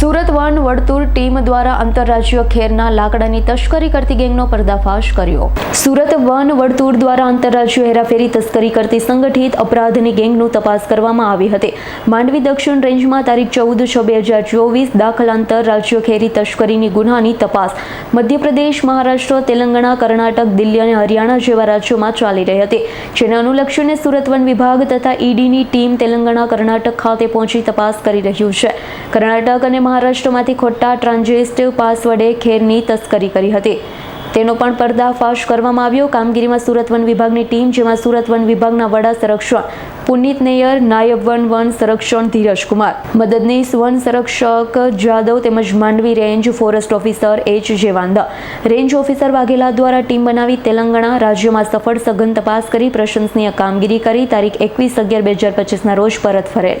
Surat one વર્તુળ team દ્વારા આંતરરાજ્ય ખેરના લાકડાની તસ્કરી કરતી ગેંગનો પર્દાફાશ કર્યો. સુરત વન વર્તુળ દ્વારા આંતરરાજ્ય હેરાફેરી તસ્કરી કરતી સંગઠિત અપરાધની ગેંગનું તપાસ કરવામાં આવી હતી. માંડવી દક્ષિણ રેન્જમાં તારીખ ચૌદ છ બે હજાર ચોવીસ દાખલ આંતરરાજ્ય ખેરી તસ્કરીની ગુનાની તપાસ. મધ્યપ્રદેશ, મહારાષ્ટ્ર, તેલંગાણા, કર્ણાટક, દિલ્હી અને હરિયાણા જેવા રાજ્યોમાં ચાલી રહી હતી. જેને અનુલક્ષીને સુરત વન વિભાગ તથા ઈડીની ટીમ તેલંગાણા, કર્ણાટક ખાતે પહોંચી તપાસ કરી રહ્યું છે. કર્ણાટક અને મહારાષ્ટ્રમાંથી ખોટા ટ્રાન્ઝિસ્ટ પાસ વડે ખેરની તસ્કરી કરી હતી. તેનો પણ પર્દાફાશ કરવામાં આવ્યો. કામગીરીમાં સુરત વન વિભાગની ટીમ, જેમાં સુરત વન વિભાગના વડા સંરક્ષણ પુનિત નૈયર, નાયબ વન વન સંરક્ષણ ધીરજ કુમાર. મદદનીશ વન સંરક્ષક જાદવ તેમજ Mandvi range forest officer H Jewanda. Range officer Vaghela દ્વારા ટીમ બનાવી તેલંગાણા રાજ્યમાં સફળ સઘન તપાસ કરી, પ્રશંસનીય કામગીરી કરી. તારીખ એકવીસ અગિયાર બે હજાર પચીસના રોજ પરત ફરેલ.